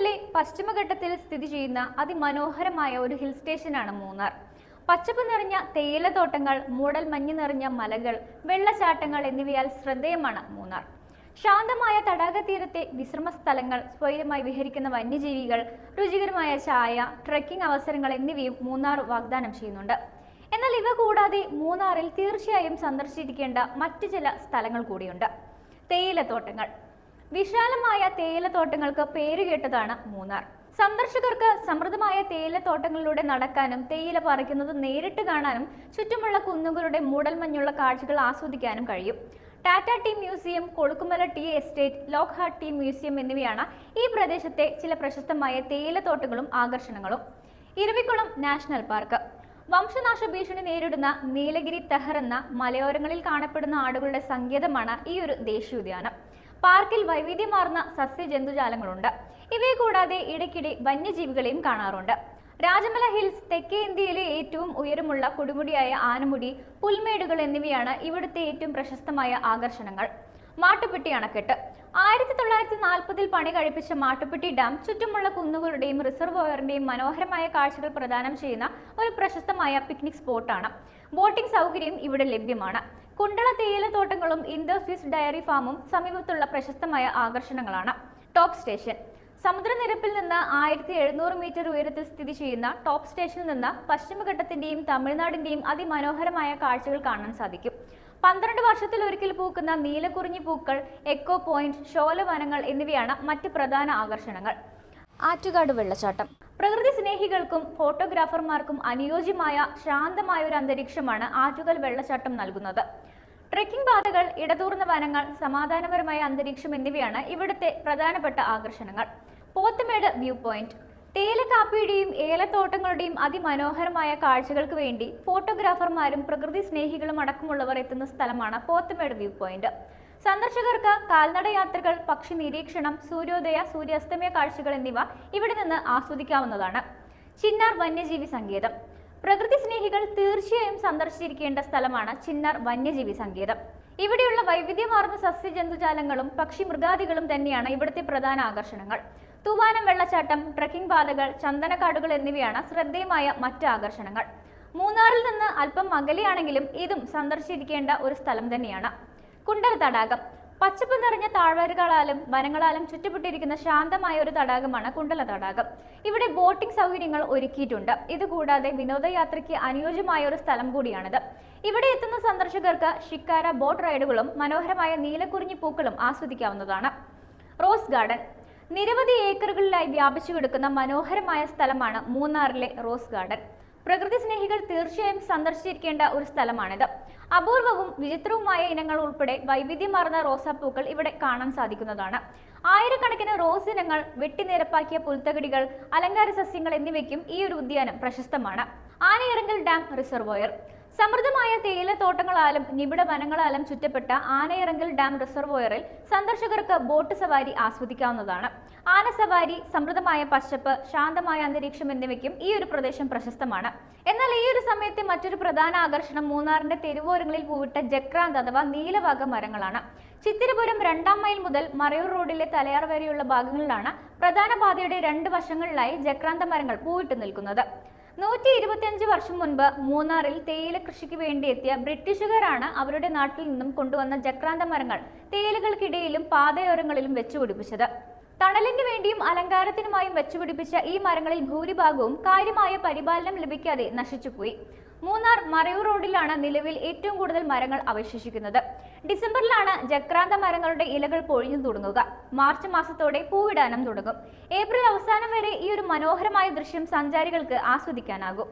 കേരളത്തിലെ പശ്ചിമഘട്ടത്തിൽ സ്ഥിതി ചെയ്യുന്ന അതിമനോഹരമായ ഒരു ഹിൽ സ്റ്റേഷനാണ് മൂന്നാർ. പച്ചപ്പ് നിറഞ്ഞ തേയിലത്തോട്ടങ്ങൾ മൂടൽ മഞ്ഞ് നിറഞ്ഞ മലകൾ വെള്ളച്ചാട്ടങ്ങൾ എന്നിവയാൽ ശ്രദ്ധേയമാണ് മൂന്നാർ. ശാന്തമായ തടാകതീരത്തെ വിശ്രമ സ്ഥലങ്ങൾ സ്വൈര്യമായി വിഹരിക്കുന്ന വന്യജീവികൾ രുചികരമായ ചായ ട്രക്കിംഗ് അവസരങ്ങൾ എന്നിവയും മൂന്നാർ വാഗ്ദാനം ചെയ്യുന്നുണ്ട്. എന്നാൽ ഇവ കൂടാതെ മൂന്നാറിൽ തീർച്ചയായും സന്ദർശിക്കേണ്ട മറ്റു ചില സ്ഥലങ്ങൾ കൂടിയുണ്ട്. തേയിലത്തോട്ടങ്ങൾ. വിശാലമായ തേയിലത്തോട്ടങ്ങൾക്ക് പേരുകേട്ടതാണ് മൂന്നാർ. സന്ദർശകർക്ക് സമൃദ്ധമായ തേയിലത്തോട്ടങ്ങളിലൂടെ നടക്കാനും തേയില പറിക്കുന്നത് നേരിട്ട് കാണാനും ചുറ്റുമുള്ള കുന്നുകളുടെ മൂടൽമഞ്ഞുള്ള കാഴ്ചകൾ ആസ്വദിക്കാനും കഴിയും. Tata tea museum Kolukkumalai tea estate Lockhart tea museum എന്നിവയാണ് ഈ പ്രദേശത്തെ ചില പ്രശസ്തമായ തേയിലത്തോട്ടങ്ങളും ആകർഷണങ്ങളും. Eravikulam national park. വംശനാശ ഭീഷണി നേരിടുന്ന നീലഗിരി തെഹർ എന്ന മലയോരങ്ങളിൽ കാണപ്പെടുന്ന ആടുകളുടെ സങ്കേതമാണ് ഈ ഒരു ദേശീയോദ്യാനം പാർക്കിൽ വൈവിധ്യമാർന്ന സസ്യജന്തുജാലങ്ങളുണ്ട്. ഇവയെ കൂടാതെ ഇടയ്ക്കിടെ വന്യജീവികളെയും കാണാറുണ്ട്. രാജമല ഹിൽസ് തെക്കേ ഇന്ത്യയിലെ ഏറ്റവും ഉയരമുള്ള കൊടുമുടിയായ ആനമുടി പുൽമേടുകൾ എന്നിവയാണ് ഇവിടുത്തെ ഏറ്റവും പ്രശസ്തമായ ആകർഷണങ്ങൾ. മാട്ടുപ്പെട്ടി അണക്കെട്ട് ആയിരത്തി തൊള്ളായിരത്തി നാൽപ്പതിൽ പണി കഴിപ്പിച്ച മാട്ടുപ്പെട്ടി ഡാം ചുറ്റുമുള്ള കുന്നുകളുടെയും റിസർവോയറിന്റെയും മനോഹരമായ കാഴ്ചകൾ പ്രദാനം ചെയ്യുന്ന ഒരു പ്രശസ്തമായ പിക്നിക് സ്പോട്ടാണ് ബോട്ടിംഗ് സൗകര്യം ഇവിടെ ലഭ്യമാണ്. കുണ്ടള തേയിലത്തോട്ടങ്ങളും ഇൻഡോ സ്വിസ് ഡയറി ഫാമും സമീപത്തുള്ള പ്രശസ്തമായ ആകർഷണങ്ങളാണ്. ടോപ്പ് സ്റ്റേഷൻ സമുദ്രനിരപ്പിൽ നിന്ന് ആയിരത്തി എഴുന്നൂറ് മീറ്റർ ഉയരത്തിൽ സ്ഥിതി ചെയ്യുന്ന ടോപ്പ് സ്റ്റേഷനിൽ നിന്ന് പശ്ചിമഘട്ടത്തിന്റെയും തമിഴ്നാടിന്റെയും അതിമനോഹരമായ കാഴ്ചകൾ കാണാൻ സാധിക്കും. പന്ത്രണ്ട് വർഷത്തിൽ ഒരിക്കൽ പൂക്കുന്ന നീലക്കുറിഞ്ഞി പൂക്കൾ എക്കോ പോയിന്റ് ഷോല വനങ്ങൾ എന്നിവയാണ് മറ്റ് പ്രധാന ആകർഷണങ്ങൾ. ആറ്റുകാട് വെള്ളച്ചാട്ടം. പ്രകൃതി സ്നേഹികൾക്കും ഫോട്ടോഗ്രാഫർമാർക്കും അനുയോജ്യമായ ശാന്തമായ ഒരു അന്തരീക്ഷമാണ് ആറ്റുകാൽ വെള്ളച്ചാട്ടം നൽകുന്നത്. ട്രെക്കിംഗ് പാതകൾ ഇടതൂർന്ന വനങ്ങൾ സമാധാനപരമായ അന്തരീക്ഷം എന്നിവയാണ് ഇവിടുത്തെ പ്രധാനപ്പെട്ട ആകർഷണങ്ങൾ. പോത്തമേട് വ്യൂ പോയിന്റ്. തേയിലക്കാപ്പിയുടെയും ഏലത്തോട്ടങ്ങളുടെയും അതിമനോഹരമായ കാഴ്ചകൾക്ക് വേണ്ടി ഫോട്ടോഗ്രാഫർമാരും പ്രകൃതി സ്നേഹികളും അടക്കമുള്ളവർ എത്തുന്ന സ്ഥലമാണ് പോത്തമേട് വ്യൂ പോയിന്റ്. സന്ദർശകർക്ക് കാൽനടയാത്രകൾ പക്ഷി നിരീക്ഷണം സൂര്യോദയ സൂര്യാസ്തമയ കാഴ്ചകൾ എന്നിവ ഇവിടെ നിന്ന് ആസ്വദിക്കാവുന്നതാണ്. ചിന്നാർ വന്യജീവി സങ്കേതം. പ്രകൃതി സ്നേഹികൾ തീർച്ചയായും സന്ദർശിച്ചിരിക്കേണ്ട സ്ഥലമാണ് ചിന്നാർ വന്യജീവി സങ്കേതം. ഇവിടെയുള്ള വൈവിധ്യമാർന്ന സസ്യജന്തുജാലങ്ങളും പക്ഷി മൃഗാദികളും തന്നെയാണ് ഇവിടുത്തെ പ്രധാന ആകർഷണങ്ങൾ. തൂവാനം വെള്ളച്ചാട്ടം ട്രക്കിംഗ് പാതകൾ ചന്ദനക്കാടുകൾ എന്നിവയാണ് ശ്രദ്ധേയമായ മറ്റ് ആകർഷണങ്ങൾ. മൂന്നാറിൽ നിന്ന് അല്പം അകലെയാണെങ്കിലും ഇതും സന്ദർശിച്ചിരിക്കേണ്ട ഒരു സ്ഥലം തന്നെയാണ്. കുണ്ടൽ തടാകം. പച്ചപ്പ് നിറഞ്ഞ താഴ്വരകളാലും വനങ്ങളാലും ചുറ്റപ്പെട്ടിരിക്കുന്ന ശാന്തമായ ഒരു തടാകമാണ് കുണ്ടല തടാകം. ഇവിടെ ബോട്ടിംഗ് സൗകര്യങ്ങൾ ഒരുക്കിയിട്ടുണ്ട്. ഇതുകൂടാതെ വിനോദയാത്രയ്ക്ക് അനുയോജ്യമായ ഒരു സ്ഥലം കൂടിയാണിത്. ഇവിടെ എത്തുന്ന സന്ദർശകർക്ക് ഷിക്കാര ബോട്ട് റൈഡുകളും മനോഹരമായ നീലക്കുറിഞ്ഞി പൂക്കളും ആസ്വദിക്കാവുന്നതാണ്. Rose garden. നിരവധി ഏക്കറുകളിലായി വ്യാപിച്ചു കിടക്കുന്ന മനോഹരമായ സ്ഥലമാണ് മൂന്നാറിലെ റോസ് ഗാർഡൻ. പ്രകൃതി സ്നേഹികൾ തീർച്ചയായും സന്ദർശിച്ചിരിക്കേണ്ട ഒരു സ്ഥലമാണിത്. അപൂർവവും വിചിത്രവുമായ ഇനങ്ങൾ ഉൾപ്പെടെ വൈവിധ്യമാർന്ന റോസാപ്പൂക്കൾ ഇവിടെ കാണാൻ സാധിക്കുന്നതാണ്. ആയിരക്കണക്കിന് റോസ് ഇനങ്ങൾ വെട്ടിനിരപ്പാക്കിയ പുൽത്തകിടികൾ അലങ്കാര സസ്യങ്ങൾ എന്നിവയ്ക്കും ഈ ഒരു ഉദ്യാനം പ്രശസ്തമാണ്. Anayirangal dam reservoir. സമൃദ്ധമായ തേയിലത്തോട്ടങ്ങളാലും നിബിഡ വനങ്ങളാലും ചുറ്റപ്പെട്ട ആനയിറങ്കൽ ഡാം റിസർവോയറിൽ സന്ദർശകർക്ക് ബോട്ട് സവാരി ആസ്വദിക്കാവുന്നതാണ്. ആന സവാരി സമൃദ്ധമായ പച്ചപ്പ് ശാന്തമായ അന്തരീക്ഷം എന്നിവയ്ക്കും ഈ ഒരു പ്രദേശം പ്രശസ്തമാണ്. എന്നാൽ ഈ ഒരു സമയത്തെ മറ്റൊരു പ്രധാന ആകർഷണം മൂന്നാറിന്റെ തെരുവോരങ്ങളിൽ പൂവിട്ട ജക്രാന്ത് അഥവാ നീലവാഗ മരങ്ങളാണ്. ചിത്തിരപുരം രണ്ടാം മൈൽ മുതൽ മറയൂർ റോഡിലെ തലയാർ വരെയുള്ള ഭാഗങ്ങളിലാണ് പ്രധാന പാതയുടെ രണ്ട് വശങ്ങളിലായി ജക്രാന്ത മരങ്ങൾ പൂവിട്ട് നിൽക്കുന്നത്. നൂറ്റി ഇരുപത്തിയഞ്ച് വർഷം മുൻപ് മൂന്നാറിൽ തേയില കൃഷിക്ക് വേണ്ടി എത്തിയ ബ്രിട്ടീഷുകാരാണ് അവരുടെ നാട്ടിൽ നിന്നും കൊണ്ടുവന്ന ജക്രാന്ത മരങ്ങൾ തേയിലകൾക്കിടയിലും പാതയോരങ്ങളിലും വെച്ചുപിടിപ്പിച്ചത്. തണലിന് വേണ്ടിയും അലങ്കാരത്തിനുമായും വെച്ചുപിടിപ്പിച്ച ഈ മരങ്ങളിൽ ഭൂരിഭാഗവും കാര്യമായ പരിപാലനം ലഭിക്കാതെ നശിച്ചുപോയി. മൂന്നാർ മറയൂർ റോഡിലാണ് നിലവിൽ ഏറ്റവും കൂടുതൽ മരങ്ങൾ അവശേഷിക്കുന്നത്. ഡിസംബറിലാണ് ജക്രാന്ത മരങ്ങളുടെ ഇലകൾ പൊഴിഞ്ഞു തുടങ്ങുക. മാർച്ച് മാസത്തോടെ പൂവിടാനും തുടങ്ങും. ഏപ്രിൽ അവസാനം വരെ ഈ ഒരു മനോഹരമായ ദൃശ്യം സഞ്ചാരികൾക്ക് ആസ്വദിക്കാനാകും.